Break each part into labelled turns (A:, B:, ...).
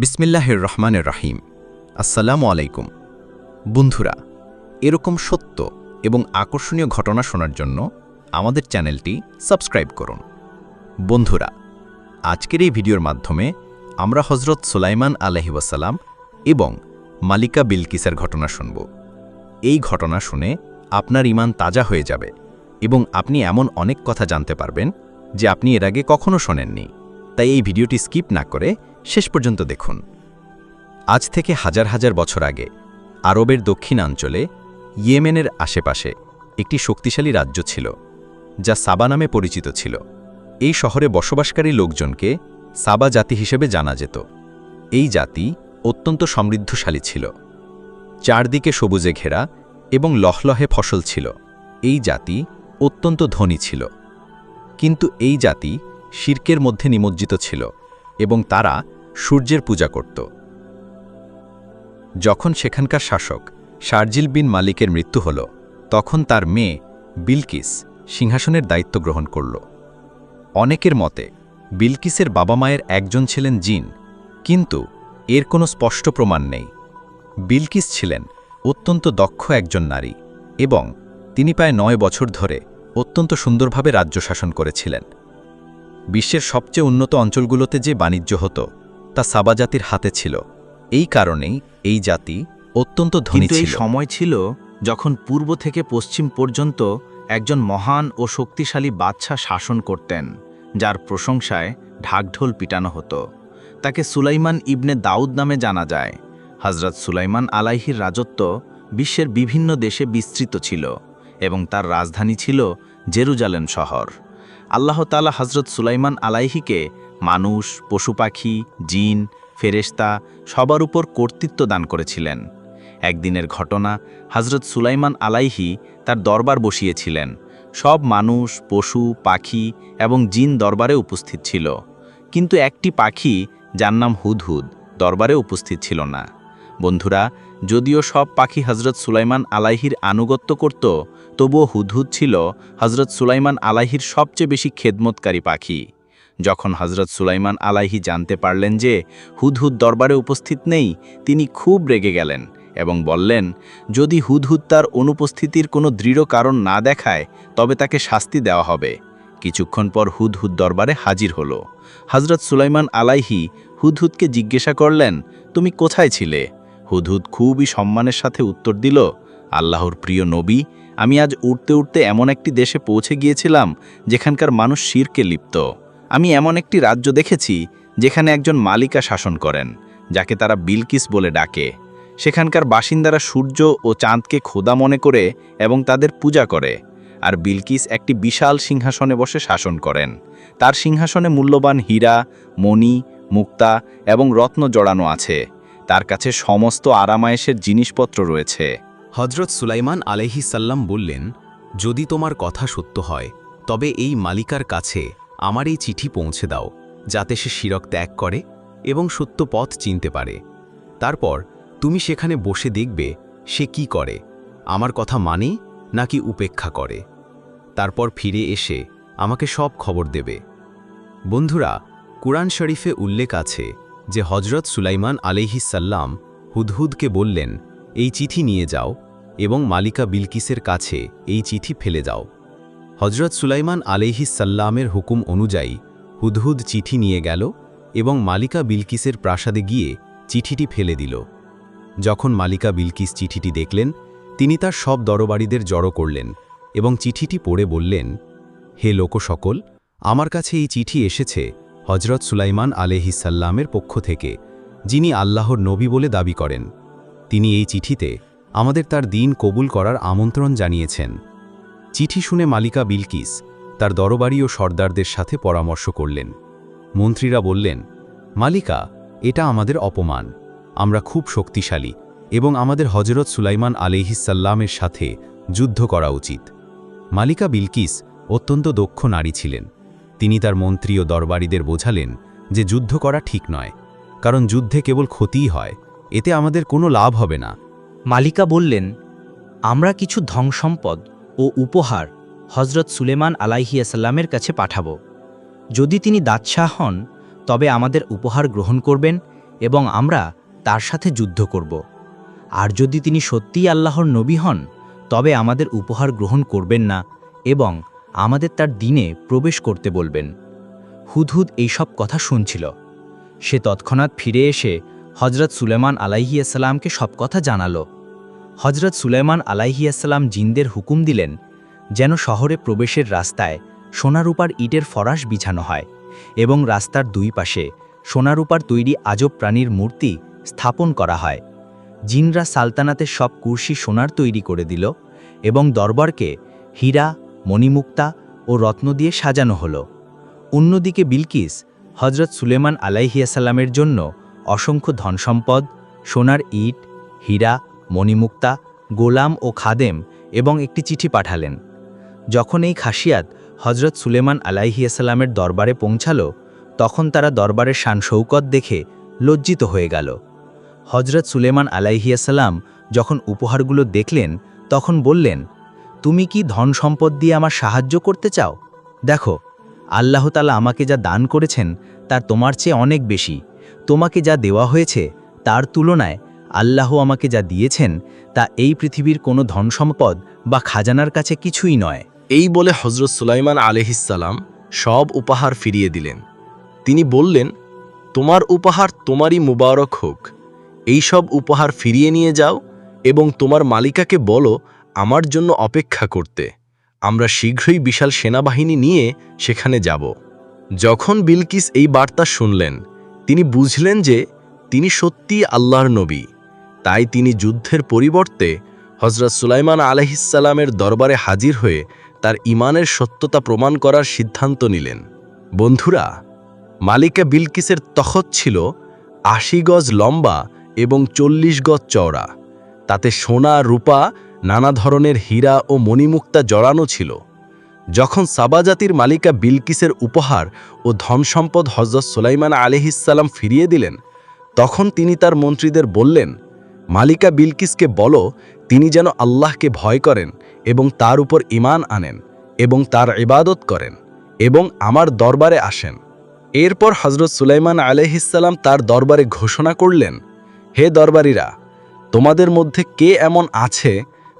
A: বিসমিল্লাহির রহমানের রাহিম। আসসালামু আলাইকুম। বন্ধুরা, এরকম সত্য এবং আকর্ষণীয় ঘটনা শোনার জন্য আমাদের চ্যানেলটি সাবস্ক্রাইব করুন। বন্ধুরা, আজকের এই ভিডিওর মাধ্যমে আমরা হজরত সুলাইমান আলহি ওয়াসালাম এবং মালিকা বিলকিসের ঘটনা শুনব। এই ঘটনা শুনে আপনার ইমান তাজা হয়ে যাবে এবং আপনি এমন অনেক কথা জানতে পারবেন যে আপনি এর আগে কখনো শোনেননি। তাই এই ভিডিওটি স্কিপ না করে শেষ পর্যন্ত দেখুন। আজ থেকে হাজার হাজার বছর আগে, আরবের দক্ষিণাঞ্চলে, ইয়েমেনের আশেপাশে একটি শক্তিশালী রাজ্য ছিল, যা সাবা নামে পরিচিত ছিল। এই শহরে বসবাসকারী লোকজনকে সাবা জাতি হিসেবে জানা যেত। এই জাতি অত্যন্ত সমৃদ্ধশালী ছিল। চারদিকে সবুজে ঘেরা এবং লহলহে ফসল ছিল। এই জাতি অত্যন্ত ধনী ছিল। কিন্তু এই জাতি শির্কের মধ্যে নিমজ্জিত ছিল এবং তারা সূর্যের পূজা করত। যখন সেখানকার শাসক শারজিল বিন মালিকের মৃত্যু হল, তখন তার মেয়ে বিলকিস সিংহাসনের দায়িত্ব গ্রহণ করল। অনেকের মতে, বিলকিসের বাবা মায়ের একজন ছিলেন জিন, কিন্তু এর কোনো স্পষ্ট প্রমাণ নেই। বিলকিস ছিলেন অত্যন্ত দক্ষ একজন নারী এবং তিনি প্রায় নয় বছর ধরে অত্যন্ত সুন্দরভাবে রাজ্য শাসন করেছিলেন। বিশ্বের সবচেয়ে উন্নত অঞ্চলগুলোতে যে বাণিজ্য হতো তা সাবা জাতির হাতে ছিল। এই কারণেই এই জাতি অত্যন্ত ধনী
B: এই
A: ছিল।
B: সময় ছিল যখন পূর্ব থেকে পশ্চিম পর্যন্ত একজন মহান ও শক্তিশালী বাদশাহ শাসন করতেন যার প্রশংসায় ঢাকঢোল পিটানো হতো। তাকে সুলাইমান ইবনে দাউদ নামে জানা যায়। হজরত সুলাইমান আলাইহির রাজত্ব বিশ্বের বিভিন্ন দেশে বিস্তৃত ছিল এবং তার রাজধানী ছিল জেরুজালেম শহর। আল্লাহ তালা হজরত সুলাইমান আলাইহিকে মানুষ পশু পাখি জিন, ফেরেশতা সবার উপর কর্তৃত্ব দান করেছিলেন। একদিনের ঘটনা হজরত সুলাইমান আলাইহি তার দরবার বসিয়েছিলেন। সব মানুষ, পশু, পাখি এবং জিন দরবারে উপস্থিত ছিল। কিন্তু একটি পাখি, যার নাম হুদহুদ, দরবারে উপস্থিত ছিল না। বন্ধুরা, যদিও সব পাখি হজরত সুলাইমান আলাইহির আনুগত্য করত তবুও হুদহুদ ছিল হজরত সুলাইমান আলাইহির সবচেয়ে বেশি খেদমতকারী পাখি। যখন হজরত সুলাইমান আলাইহি জানতে পারলেন যে হুদহুদ দরবারে উপস্থিত নেই, তিনি খুব রেগে গেলেন এবং বললেন, যদি হুদহুদ তার অনুপস্থিতির কোনো দৃঢ় কারণ না দেখায়, তবে তাকে শাস্তি দেওয়া হবে। কিছুক্ষণ পর হুদহুদ দরবারে হাজির হলো। হজরত সুলাইমান আলাইহি হুদহুদকে জিজ্ঞাসা করলেন, তুমি কোথায় ছিলে? হুদহুদ খুবই সম্মানের সাথে উত্তর দিল, আল্লাহর প্রিয় নবী আমি আজ উঠতে উঠতে এমন একটি দেশে পৌঁছে গিয়েছিলাম যেখানকার মানুষ শিরকে লিপ্ত। আমি এমন একটি রাজ্য দেখেছি যেখানে একজন মালিকা শাসন করেন, যাকে তারা বিলকিস বলে ডাকে। সেখানকার বাসিন্দারা সূর্য ও চাঁদকে খোদা মনে করে এবং তাদের পূজা করে, আর বিলকিস একটি বিশাল সিংহাসনে বসে শাসন করেন। তার সিংহাসনে মূল্যবান হীরা, মণি, মুক্তা এবং রত্ন জড়ানো আছে। তার কাছে সমস্ত আরামায়েশের জিনিসপত্র রয়েছে।
C: হজরত সুলাইমান আলহি সাল্লাম বললেন, যদি তোমার কথা সত্য হয়, তবে এই মালিকার কাছে আমার এই চিঠি পৌঁছে দাও, যাতে সে শিরক ত্যাগ করে এবং সত্য পথ চিনতে পারে। তারপর তুমি সেখানে বসে দেখবে সে কি করে, আমার কথা মানে নাকি উপেক্ষা করে। তারপর ফিরে এসে আমাকে সব খবর দেবে। বন্ধুরা, কুরআন শরীফে উল্লেখ আছে যে হজরত সুলাইমান আলিহিসাল্লাম হুদহুদকে বললেন এই চিঠি নিয়ে যাও এবং মালিকা বিলকিসের কাছে এই চিঠি ফেলে যাও। হজরত সুলাইমান আলিহিসাল্লামের হুকুম অনুযায়ী হুদহুদ চিঠি নিয়ে গেল এবং মালিকা বিলকিসের প্রাসাদে গিয়ে চিঠিটি ফেলে দিল। যখন মালিকা বিলকিস চিঠিটি দেখলেন, তিনি তার সব দরবারীদের জড়ো করলেন এবং চিঠিটি পড়ে বললেন, হে লোকসকল, আমার কাছে এই চিঠি এসেছে হজরত সুলাইমান আলেহিসাল্লামের পক্ষ থেকে, যিনি আল্লাহর নবী বলে দাবি করেন। তিনি এই চিঠিতে আমাদের তার দিন কবুল করার আমন্ত্রণ জানিয়েছেন। চিঠি শুনে মালিকা বিলকিস তার দরবারি ও সর্দারদের সাথে পরামর্শ করলেন। মন্ত্রীরা বললেন, মালিকা, এটা আমাদের অপমান। আমরা খুব শক্তিশালী এবং আমাদের হজরত সুলাইমান আলিহিসাল্লামের সাথে যুদ্ধ করা উচিত। মালিকা বিলকিস অত্যন্ত দক্ষ নারী ছিলেন। তিনি তার মন্ত্রী ও দরবারীদের বোঝালেন যে যুদ্ধ করা ঠিক নয়, কারণ যুদ্ধে কেবল ক্ষতিই হয় এতে আমাদের কোনো লাভ হবে না।
D: মালিকা বললেন, আমরা কিছু ধনসম্পদ ও উপহার হজরত সুলেমান আলাইহিয়াসাল্লামের কাছে পাঠাব। যদি তিনি দাদশাহ হন, তবে আমাদের উপহার গ্রহণ করবেন
B: এবং আমরা তার সাথে যুদ্ধ করব। আর যদি তিনি সত্যিই আল্লাহর নবী হন, তবে আমাদের উপহার গ্রহণ করবেন না এবং আমাদের তার দিনে প্রবেশ করতে বলবেন। হুদহুদ এইসব কথা শুনছিল। সে তৎক্ষণাৎ ফিরে এসে হজরত সুলেমান আলাইহিয়াসাল্লামকে সব কথা জানালো। হজরত সুলেমান আলাইহিয়াসাল্লাম জিনদের হুকুম দিলেন যেন শহরে প্রবেশের রাস্তায় সোনারূপার ইটের ফরাস বিছানো হয় এবং রাস্তার দুই পাশে সোনারূপার তৈরি আজব প্রাণীর মূর্তি স্থাপন করা হয়। জিনরা সালতানাতের সব কুর্সি সোনার তৈরি করে দিল এবং দরবারকে হীরা, মণিমুক্তা ও রত্ন দিয়ে সাজানো হলো। অন্যদিকে বিলকিস হজরত সুলেমান আলাইহিয়াসাল্লামের জন্য অসংখ্য ধনসম্পদ, সোনার ইট, হীরা, মণিমুক্তা, গোলাম ও খাদেম এবং একটি চিঠি পাঠালেন। যখন এই খাসিয়াত হজরত সুলেমান আলাইহিয়াসাল্লামের দরবারে পৌঁছালো, তখন তারা দরবারের শান শৌকত দেখে লজ্জিত হয়ে গেল। হজরত সুলেমান আলাইহিয়াসাল্লাম যখন উপহারগুলো দেখলেন, তখন বললেন, তুমি কি ধন সম্পদ দিয়ে আমার সাহায্য করতে চাও? দেখো, আল্লাহ তালা আমাকে যা দান করেছেন, তার তোমার চেয়ে অনেক বেশি। তোমাকে যা দেওয়া হয়েছে তার তুলনায় আল্লাহ আমাকে যা দিয়েছেন তা এই পৃথিবীর কোনো ধন সম্পদ বা খাজানার কাছে কিছুই নয়।
C: এই বলে হজরত সুলাইমান আলহিসাল্লাম সব উপহার ফিরিয়ে দিলেন। তিনি বললেন, তোমার উপহার তোমারই মুবারক হোক। এই সব উপহার ফিরিয়ে নিয়ে যাও এবং তোমার মালিকাকে বলো আমার জন্য অপেক্ষা করতে। আমরা শীঘ্রই বিশাল সেনাবাহিনী নিয়ে সেখানে যাব। যখন বিলকিস এই বার্তা শুনলেন তিনি বুঝলেন যে তিনি সত্যিই আল্লাহর নবী। তাই তিনি যুদ্ধের পরিবর্তে হজরত সুলাইমান আলহিসাল্লামের দরবারে হাজির হয়ে তার ইমানের সত্যতা প্রমাণ করার সিদ্ধান্ত নিলেন। বন্ধুরা, মালিকা বিলকিসের তখত ছিল আশি গজ লম্বা এবং চল্লিশ গজ চওড়া। তাতে সোনা, রূপা, নানা ধরনের হীরা ও মণিমুক্তা জড়ানো ছিল। যখন সাবা জাতির মালিকা বিলকিসের উপহার ও ধনসম্পদ হজরত সুলাইমান আলহিসাল্লাম ফিরিয়ে দিলেন, তখন তিনি তার মন্ত্রীদের বললেন, মালিকা বিলকিসকে বলো, তিনি যেন আল্লাহকে ভয় করেন এবং তার উপর ইমান আনেন এবং তার ইবাদত করেন এবং আমার দরবারে আসেন। এরপর হজরত সুলাইমান আলহিসাল্লাম তার দরবারে ঘোষণা করলেন, হে দরবারীরা, তোমাদের মধ্যে কে এমন আছে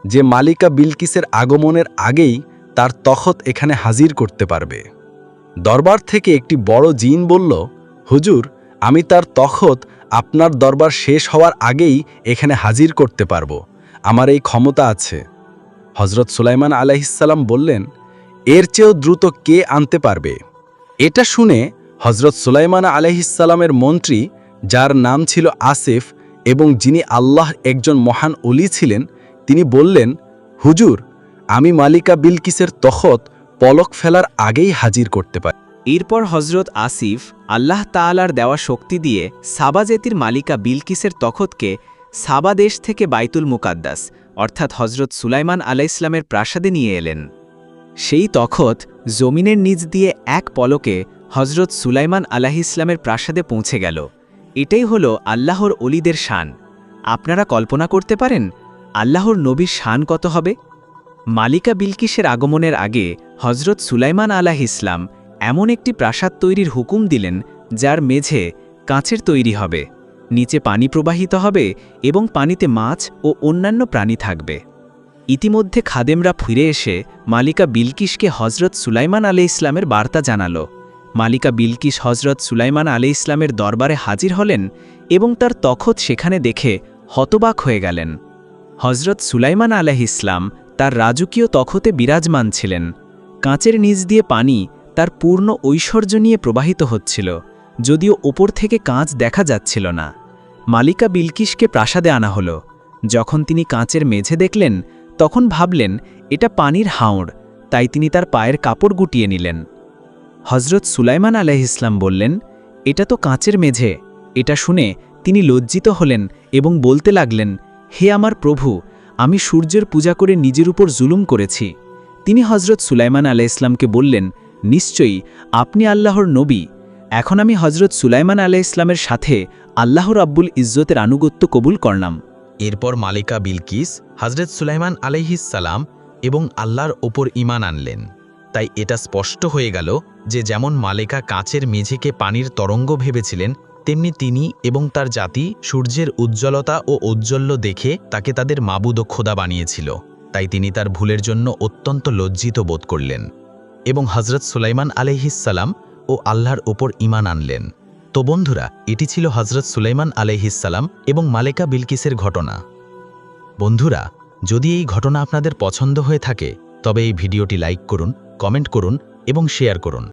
C: যে মালিকা বিলকিসের আগমনের আগেই তার তখত এখানে হাজির করতে পারবে। দরবার থেকে একটি বড় জিন বলল, হুজুর, আমি তার তখত আপনার দরবার শেষ হওয়ার আগেই এখানে হাজির করতে পারব। আমার এই ক্ষমতা আছে। হজরত সুলাইমান আলাইসাল্লাম বললেন, এর চেয়েও দ্রুত কে আনতে পারবে? এটা শুনে হজরত সুলাইমান আলাইহিসাল্লামের মন্ত্রী, যার নাম ছিল আসিফ এবং যিনি আল্লাহ একজন মহান অলি ছিলেন, তিনি বললেন, হুজুর আমি মালিকা বিলকিসের তখত পলক ফেলার আগেই হাজির করতে পারি।
E: এরপর হজরত আসিফ আল্লাহ তাআলার দেওয়া শক্তি দিয়ে সাবাজেতির মালিকা বিলকিসের তখতকে সাবা দেশ থেকে বাইতুল মুকাদ্দাস, অর্থাৎ হজরত সুলাইমান আলা ইসলামের প্রাসাদে নিয়ে এলেন। সেই তখত জমিনের নিচ দিয়ে এক পলকে হজরত সুলাইমান আলাহিসলামের প্রাসাদে পৌঁছে গেল। এটাই হল আল্লাহর অলিদের শান। আপনারা কল্পনা করতে পারেন, আল্লাহর নবীর শান কত হবে? মালিকা বিলকিসের আগমনের আগে হজরত সুলাইমান আলাহ ইসলাম এমন একটি প্রাসাদ তৈরির হুকুম দিলেন, যার মেঝে কাঁচের তৈরি হবে, নিচে পানি প্রবাহিত হবে এবং পানিতে মাছ ও অন্যান্য প্রাণী থাকবে। ইতিমধ্যে খাদেমরা ফিরে এসে মালিকা বিলকিসকে হজরত সুলাইমান আলে ইসলামের বার্তা জানাল। মালিকা বিলকিস হজরত সুলাইমান আলে ইসলামের দরবারে হাজির হলেন এবং তার তখত সেখানে দেখে হতবাক হয়ে গেলেন। হজরত সুলাইমান আলাহ ইসলাম তার রাজকীয় তখতে বিরাজমান ছিলেন। কাঁচের নিচ দিয়ে পানি তার পূর্ণ ঐশ্বর্য নিয়ে প্রবাহিত হচ্ছিল, যদিও ওপর থেকে কাঁচ দেখা যাচ্ছিল না। মালিকা বিলকিসকে প্রাসাদে আনা হলো। যখন তিনি কাঁচের মেঝে দেখলেন, তখন ভাবলেন, এটা পানির হাওড়। তাই তিনি তার পায়ের কাপড় গুটিয়ে নিলেন। হজরত সুলাইমান আলাহ ইসলাম বললেন, এটা তো কাঁচের মেঝে। এটা শুনে তিনি লজ্জিত হলেন এবং বলতে লাগলেন, হে আমার প্রভু আমি সূর্যের পূজা করে নিজের উপর জুলুম করেছি। তিনি হজরত সুলাইমান আলাহ ইসলামকে বললেন, নিশ্চয়ই আপনি আল্লাহর নবী। এখন আমি হজরত সুলাইমান আলাহ ইসলামের সাথে আল্লাহর আব্বুল ইজ্জতের আনুগত্য কবুল করলাম।
C: এরপর মালিকা বিলকিস হজরত সুলাইমান আলাইহিসাল্লাম এবং আল্লাহর ওপর ইমান আনলেন। তাই এটা স্পষ্ট হয়ে গেল যে যেমন মালিকা কাঁচের মেঝেকে পানির তরঙ্গ ভেবেছিলেন
B: তেমনি তিনি এবং তার জাতি সূর্যের উজ্জ্বলতা ও ঔজ্জ্বল্য দেখে তাকে তাদের মাবুদ ও খোদা বানিয়েছিল। তাই তিনি তার ভুলের জন্য অত্যন্ত লজ্জিত বোধ করলেন এবং হজরত সুলাইমান আলহিসাল্লাম ও আল্লাহর ওপর ইমান আনলেন। তো বন্ধুরা, এটি ছিল হজরত সুলাইমান আলহিসাল্লাম এবং মালেকা বিলকিসের ঘটনা। বন্ধুরা, যদি এই ঘটনা আপনাদের পছন্দ হয়ে থাকে, তবে এই ভিডিওটি লাইক করুন, কমেন্ট করুন এবং শেয়ার করুন।